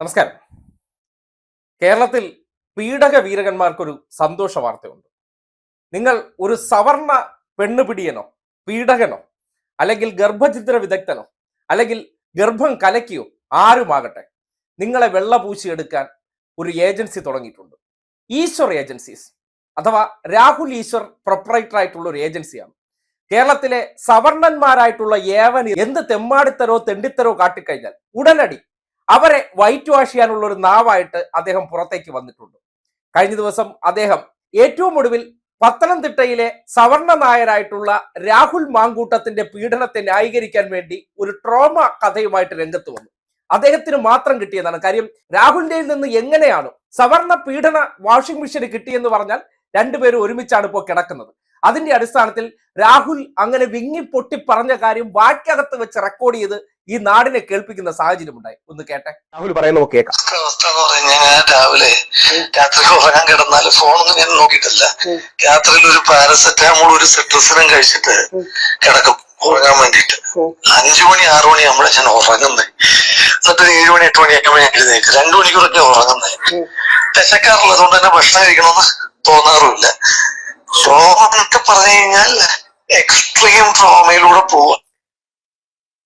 നമസ്കാരം. കേരളത്തിൽ പീഡക വീരകന്മാർക്കൊരു സന്തോഷ വാർത്തയുണ്ട്. നിങ്ങൾ ഒരു സവർണ പെണ്ണുപിടിയനോ പീഡകനോ അല്ലെങ്കിൽ ഗർഭചിത്ര വിദഗ്ധനോ അല്ലെങ്കിൽ ഗർഭം കലക്കിയോ ആരുമാകട്ടെ നിങ്ങളെ വെള്ള പൂശിയെടുക്കാൻ ഒരു ഏജൻസി തുടങ്ങിയിട്ടുണ്ട്. ഈശ്വർ ഏജൻസീസ് അഥവാ രാഹുൽ ഈശ്വർ പ്രൊപ്പറേറ്റർ ആയിട്ടുള്ള ഒരു ഏജൻസിയാണ്. കേരളത്തിലെ സവർണന്മാരായിട്ടുള്ള ഏവന് എന്ത് തെമ്മാടിത്തരോ തെണ്ടിത്തരോ കാട്ടിക്കഴിഞ്ഞാൽ ഉടനടി അവരെ വൈറ്റ് വാഷ് ചെയ്യാനുള്ള ഒരു നാവായിട്ട് അദ്ദേഹം പുറത്തേക്ക് വന്നിട്ടുണ്ട്. കഴിഞ്ഞ ദിവസം അദ്ദേഹം ഏറ്റവും ഒടുവിൽ പത്തനംതിട്ടയിലെ സവർണ നായരായിട്ടുള്ള രാഹുൽ മാങ്കൂട്ടത്തിന്റെ പീഡനത്തെ ന്യായീകരിക്കാൻ വേണ്ടി ഒരു ട്രോമ കഥയുമായിട്ട് രംഗത്ത് വന്നു. അദ്ദേഹത്തിന് മാത്രം കിട്ടിയതാണ്. കാര്യം രാഹുലിന്റെ നിന്ന് എങ്ങനെയാണ് സവർണ പീഡന വാഷിംഗ് മെഷീൻ കിട്ടിയെന്ന് പറഞ്ഞാൽ രണ്ടുപേരും ഒരുമിച്ചാണ് ഇപ്പോൾ കിടക്കുന്നത്. അതിന്റെ അടിസ്ഥാനത്തിൽ രാഹുൽ അങ്ങനെ വിങ്ങി പൊട്ടി പറഞ്ഞ കാര്യം വാക്കകത്ത് വെച്ച് റെക്കോർഡ് ചെയ്ത് ഈ നാടിനെ കേൾപ്പിക്കുന്ന സാഹചര്യം ഉണ്ടായി. ഒന്ന് കേട്ടെ. രാഹുൽ പറയുന്നത് നമുക്ക് കേൾക്കാം. അവസ്ഥ എന്ന് പറഞ്ഞാൽ ഞാൻ രാവിലെ രാത്രി ഉറങ്ങാൻ കിടന്നാൽ ഫോണൊന്നും ഞാൻ നോക്കിയിട്ടില്ല. രാത്രിയിൽ ഒരു പാരസെറ്റാമോൾ ഒരു സിട്രസിനും കഴിച്ചിട്ട് കിടക്കും ഉറങ്ങാൻ വേണ്ടിട്ട് അഞ്ചു മണി ആറു മണി നമ്മളെ ഞാൻ ഉറങ്ങുന്നത് എന്നിട്ട് ഏഴു മണി എട്ട് മണി എട്ട് ഞാൻ എഴുന്നേക്ക് രണ്ടു മണിക്കൂറൊക്കെ ഉറങ്ങുന്നത് വിശക്കാറുള്ളത് കൊണ്ട് തന്നെ ഭക്ഷണം കഴിക്കണമെന്ന് തോന്നാറുമില്ല. എന്നൊക്കെ പറഞ്ഞു കഴിഞ്ഞാൽ എക്സ്ട്രീം ട്രോമയിലൂടെ പോവുക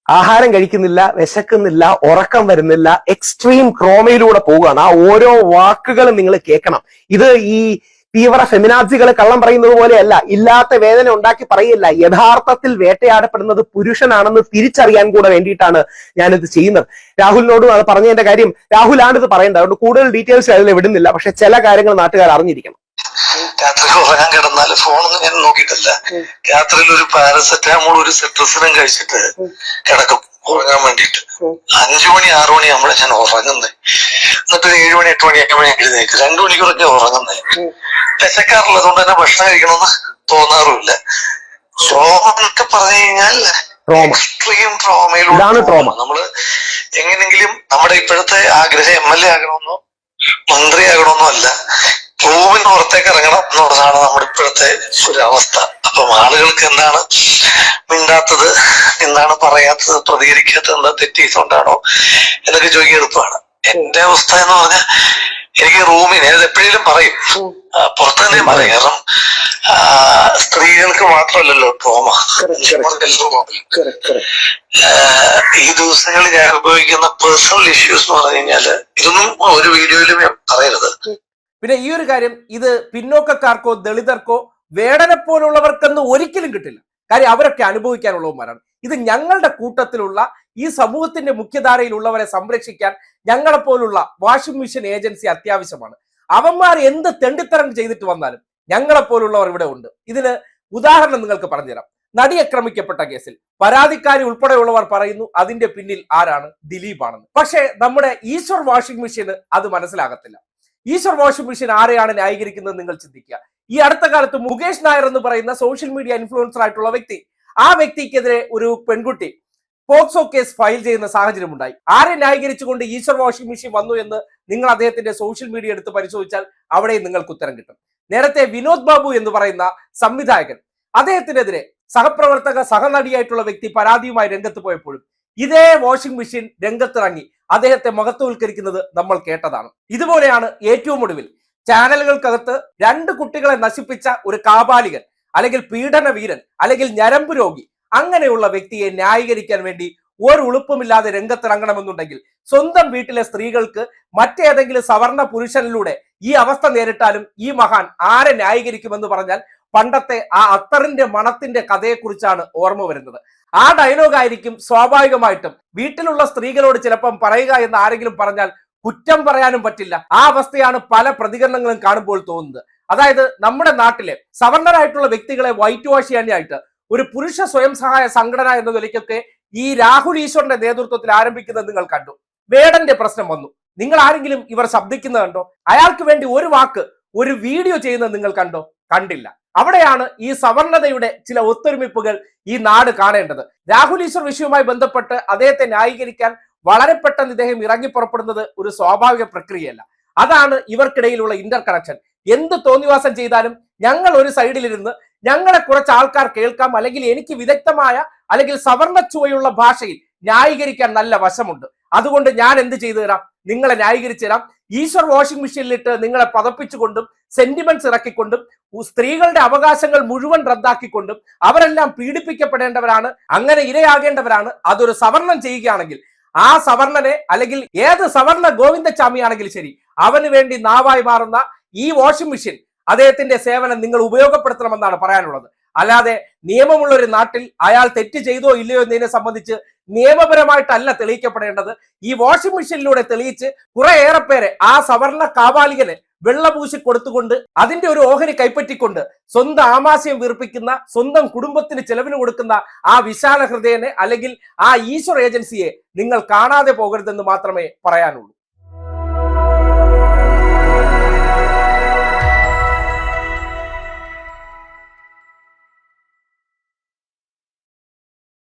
ആഹാരം കഴിക്കുന്നില്ല വിശക്കുന്നില്ല ഉറക്കം വരുന്നില്ല എക്സ്ട്രീം ട്രോമയിലൂടെ പോവുകയാണ് ആ ഓരോ വാക്കുകളും നിങ്ങൾ കേൾക്കണം. ഇത് ഈ തീവ്ര ഫെമിനാസികൾ കള്ളം പറയുന്നത് പോലെയല്ല. ഇല്ലാത്ത വേദന ഉണ്ടാക്കി പറയില്ല. യഥാർത്ഥത്തിൽ വേട്ടയാടപ്പെടുന്നത് പുരുഷനാണെന്ന് തിരിച്ചറിയാൻ കൂടെ വേണ്ടിയിട്ടാണ് ഞാനിത് ചെയ്യുന്നത്. രാഹുലിനോടും അത് പറഞ്ഞതിന്റെ കാര്യം രാഹുലാണ് ഇത് പറയേണ്ടത്. അതുകൊണ്ട് കൂടുതൽ ഡീറ്റെയിൽസ് അതിൽ വിടുന്നില്ല. പക്ഷെ ചില കാര്യങ്ങൾ നാട്ടുകാർ അറിഞ്ഞിരിക്കണം. രാത്രി ഉറങ്ങാൻ കിടന്നാൽ ഫോണൊന്നും ഞാൻ നോക്കിയിട്ടില്ല. രാത്രിയിൽ ഒരു പാരസെറ്റാമോൾ ഒരു സിട്രസിനും കഴിച്ചിട്ട് കിടക്കും ഉറങ്ങാൻ വേണ്ടിട്ട് അഞ്ചു മണി ആറു മണി ആകുമ്പോഴേ ഞാൻ ഉറങ്ങുന്നത് എന്നിട്ട് ഏഴു മണി എട്ട് മണി എട്ട് മണി എഴുതേക്ക് രണ്ടു മണിക്കൂറൊക്കെ ഉറങ്ങുന്നത് വിശക്കാറുള്ളത് കൊണ്ട് തന്നെ ഭക്ഷണം കഴിക്കണമെന്ന് തോന്നാറുമില്ല. ട്രോമ എന്നൊക്കെ പറഞ്ഞു കഴിഞ്ഞാൽ ട്രോമ എക്സ്ട്രീം ട്രോമയിലൂടെ ഇതാണ് trauma. നമ്മൾ എങ്ങനെങ്കിലും നമ്മുടെ ഇപ്പോഴത്തെ ആഗ്രഹം എം എൽ എ ആകണമെന്നോ മന്ത്രിയാകണമെന്നോ അല്ല റൂമിന് പുറത്തേക്ക് ഇറങ്ങണം എന്നുള്ളതാണ് നമ്മുടെ ഇപ്പോഴത്തെ ഒരു അവസ്ഥ. അപ്പം ആളുകൾക്ക് എന്താണ് മിണ്ടാത്തത് എന്താണ് പറയാത്തത് പ്രതികരിക്കാത്തത് എന്താ തെറ്റ് ചെയ്തുകൊണ്ടാണോ എന്നൊക്കെ ചോദിക്കാൻ എളുപ്പമാണ്. എന്റെ അവസ്ഥ എന്ന് പറഞ്ഞാൽ എനിക്ക് റൂമിന് അത് എപ്പോഴേലും പറയും. പുറത്തു തന്നെ പറയും. കാരണം സ്ത്രീകൾക്ക് മാത്രമല്ലല്ലോ ട്രോമ. ഈ ദിവസങ്ങളിൽ ഞാൻ അനുഭവിക്കുന്ന പേഴ്സണൽ ഇഷ്യൂസ് എന്ന് പറഞ്ഞു കഴിഞ്ഞാൽ ഇതൊന്നും ഒരു വീഡിയോയിലും ഞാൻ പറയരുത്. പിന്നെ ഈ ഒരു കാര്യം ഇത് പിന്നോക്കക്കാർക്കോ ദളിതർക്കോ വേടനെ പോലുള്ളവർക്കെന്ന് ഒരിക്കലും കിട്ടില്ല. കാര്യം അവരൊക്കെ അനുഭവിക്കാനുള്ളവന്മാരാണ്. ഇത് ഞങ്ങളുടെ കൂട്ടത്തിലുള്ള ഈ സമൂഹത്തിന്റെ മുഖ്യധാരയിലുള്ളവരെ സംരക്ഷിക്കാൻ ഞങ്ങളെപ്പോലുള്ള വാഷിംഗ് മെഷീൻ ഏജൻസി അത്യാവശ്യമാണ്. അവന്മാർ എന്ത് തെണ്ടിത്തരം ചെയ്തിട്ട് വന്നാലും ഞങ്ങളെപ്പോലുള്ളവർ ഇവിടെ ഉണ്ട്. ഇതിന് ഉദാഹരണം നിങ്ങൾക്ക് പറഞ്ഞുതരാം. നടി ആക്രമിക്കപ്പെട്ട കേസിൽ പരാതിക്കാരി ഉൾപ്പെടെയുള്ളവർ പറയുന്നു അതിന്റെ പിന്നിൽ ആരാണ്? ദിലീപ് ആണെന്ന് പക്ഷേ നമ്മുടെ ഈശ്വർ വാഷിംഗ് മെഷീന് അത് മനസ്സിലാകത്തില്ല. ഈശ്വർ വാഷിംഗ് മെഷീൻ ആരെയാണ് ന്യായീകരിക്കുന്നത് നിങ്ങൾ ചിന്തിക്കുക. ഈ അടുത്ത കാലത്ത് മുകേഷ് നായർ എന്ന് പറയുന്ന സോഷ്യൽ മീഡിയ ഇൻഫ്ലുവൻസർ ആയിട്ടുള്ള വ്യക്തി ആ വ്യക്തിക്കെതിരെ ഒരു പെൺകുട്ടി പോക്സോ കേസ് ഫയൽ ചെയ്യുന്ന സാഹചര്യം ഉണ്ടായി ആരെ ന്യായീകരിച്ചുകൊണ്ട് ഈശ്വർ വാഷിംഗ് മെഷീൻ വന്നു എന്ന് നിങ്ങൾ അദ്ദേഹത്തിന്റെ സോഷ്യൽ മീഡിയ എടുത്ത് പരിശോധിച്ചാൽ അവിടെയും നിങ്ങൾക്ക് ഉത്തരം കിട്ടും. നേരത്തെ വിനോദ് ബാബു എന്ന് പറയുന്ന സംവിധായകൻ അദ്ദേഹത്തിനെതിരെ സഹപ്രവർത്തക സഹനടിയായിട്ടുള്ള വ്യക്തി പരാതിയുമായി രംഗത്ത് പോയപ്പോഴും ഇതേ വാഷിംഗ് മെഷീൻ രംഗത്തിറങ്ങി. അദ്ദേഹത്തെ മഹത്വവൽക്കരിക്കുന്നത് നമ്മൾ കേട്ടതാണ്. ഇതുപോലെയാണ് ഏറ്റവും ഒടുവിൽ ചാനലുകൾക്കകത്ത് രണ്ട് കുട്ടികളെ നശിപ്പിച്ച ഒരു കാപാലികൻ അല്ലെങ്കിൽ പീഡന വീരൻ അല്ലെങ്കിൽ ഞരമ്പ് രോഗി അങ്ങനെയുള്ള വ്യക്തിയെ ന്യായീകരിക്കാൻ വേണ്ടി ഒരു ഉളുപ്പുമില്ലാതെ രംഗത്തിറങ്ങണമെന്നുണ്ടെങ്കിൽ സ്വന്തം വീട്ടിലെ സ്ത്രീകൾക്ക് മറ്റേതെങ്കിലും സവർണ പുരുഷനിലൂടെ ഈ അവസ്ഥ നേരിട്ടാലും ഈ മഹാൻ ആരെ ന്യായീകരിക്കുമെന്ന് പറഞ്ഞാൽ പണ്ടത്തെ ആ അത്തറിന്റെ മണത്തിന്റെ കഥയെക്കുറിച്ചാണ് ഓർമ്മ വരുന്നത്. ആ ഡയലോഗ് ആയിരിക്കും സ്വാഭാവികമായിട്ടും വീട്ടിലുള്ള സ്ത്രീകളോട് ചിലപ്പം പറയുക എന്ന് ആരെങ്കിലും പറഞ്ഞാൽ കുറ്റം പറയാനും പറ്റില്ല. ആ അവസ്ഥയാണ് പല പ്രതികരണങ്ങളും കാണുമ്പോൾ തോന്നുന്നത്. അതായത് നമ്മുടെ നാട്ടിലെ സവർണരായിട്ടുള്ള വ്യക്തികളെ വൈറ്റ് വാഷ് ചെയ്യാനായിട്ട് ഒരു പുരുഷ സ്വയം സഹായ സംഘടന എന്ന നിലയ്ക്കൊക്കെ ഈ രാഹുൽ ഈശ്വറിന്റെ നേതൃത്വത്തിൽ ആരംഭിക്കുന്നത് നിങ്ങൾ കണ്ടു. വേടന്റെ പ്രശ്നം വന്നു. നിങ്ങൾ ആരെങ്കിലും ഇവർ ശബ്ദിക്കുന്നത് കണ്ടോ? അയാൾക്ക് വേണ്ടി ഒരു വാക്ക് ഒരു വീഡിയോ ചെയ്യുന്നത് നിങ്ങൾ കണ്ടോ? കണ്ടില്ല. അവിടെയാണ് ഈ സവർണതയുടെ ചില ഒത്തൊരുമിപ്പുകൾ ഈ നാട് കാണേണ്ടത്. രാഹുൽ ഈശ്വർ വിഷയവുമായി ബന്ധപ്പെട്ട് അദ്ദേഹത്തെ ന്യായീകരിക്കാൻ വളരെ പെട്ടെന്ന് ഇദ്ദേഹം ഇറങ്ങി പുറപ്പെടുന്നത് ഒരു സ്വാഭാവിക പ്രക്രിയയല്ല. അതാണ് ഇവർക്കിടയിലുള്ള ഇന്റർ കണക്ഷൻ എന്ത് തോന്നിവാസം ചെയ്താലും ഞങ്ങൾ ഒരു സൈഡിലിരുന്ന് ഞങ്ങളെ കുറച്ച് ആൾക്കാർ കേൾക്കാം അല്ലെങ്കിൽ എനിക്ക് വിദഗ്ധമായ അല്ലെങ്കിൽ സവർണ ചുവയുള്ള ഭാഷയിൽ ന്യായീകരിക്കാൻ നല്ല വശമുണ്ട്. അതുകൊണ്ട് ഞാൻ എന്ത് ചെയ്തു തരാം? നിങ്ങളെ ന്യായീകരിച്ചു തരാം. ഈശ്വർ വാഷിംഗ് മെഷീനിലിട്ട് നിങ്ങളെ പതപ്പിച്ചുകൊണ്ടും സെന്റിമെന്റ്സ് ഇറക്കിക്കൊണ്ടും സ്ത്രീകളുടെ അവകാശങ്ങൾ മുഴുവൻ റദ്ദാക്കിക്കൊണ്ടും അവരെല്ലാം പീഡിപ്പിക്കപ്പെടേണ്ടവരാണ് അങ്ങനെ ഇരയാകേണ്ടവരാണ്. അതൊരു സവർണം ചെയ്യുകയാണെങ്കിൽ ആ സവർണനെ അല്ലെങ്കിൽ ഏത് സവർണ ഗോവിന്ദസ്വാമിയാണെങ്കിൽ ശരി അവന് വേണ്ടി നാവായി മാറുന്ന ഈ വാഷിംഗ് മെഷീൻ അദ്ദേഹത്തിന്റെ സേവനം നിങ്ങൾ ഉപയോഗപ്പെടുത്തണമെന്നാണ് പറയാനുള്ളത്. അല്ലാതെ നിയമമുള്ള ഒരു നാട്ടിൽ അയാൾ തെറ്റ് ചെയ്തോ ഇല്ലയോ എന്നതിനെ സംബന്ധിച്ച് നിയമപരമായിട്ടല്ല തെളിയിക്കപ്പെടേണ്ടത്. ഈ വാഷിംഗ് മെഷീനിലൂടെ തെളിയിച്ച് കുറെ ഏറെ പേരെ ആ സവർണ കാവാലികന് വെള്ളപൂശി കൊടുത്തുകൊണ്ട് അതിന്റെ ഒരു ഓഹരി കൈപ്പറ്റിക്കൊണ്ട് സ്വന്തം ആമാശയം വീർപ്പിക്കുന്ന സ്വന്തം കുടുംബത്തിന് ചെലവിന് കൊടുക്കുന്ന ആ വിശാല ഹൃദയനെ അല്ലെങ്കിൽ ആ ഈശ്വർ ഏജൻസിയെ നിങ്ങൾ കാണാതെ പോകരുതെന്ന് മാത്രമേ പറയാനുള്ളൂ.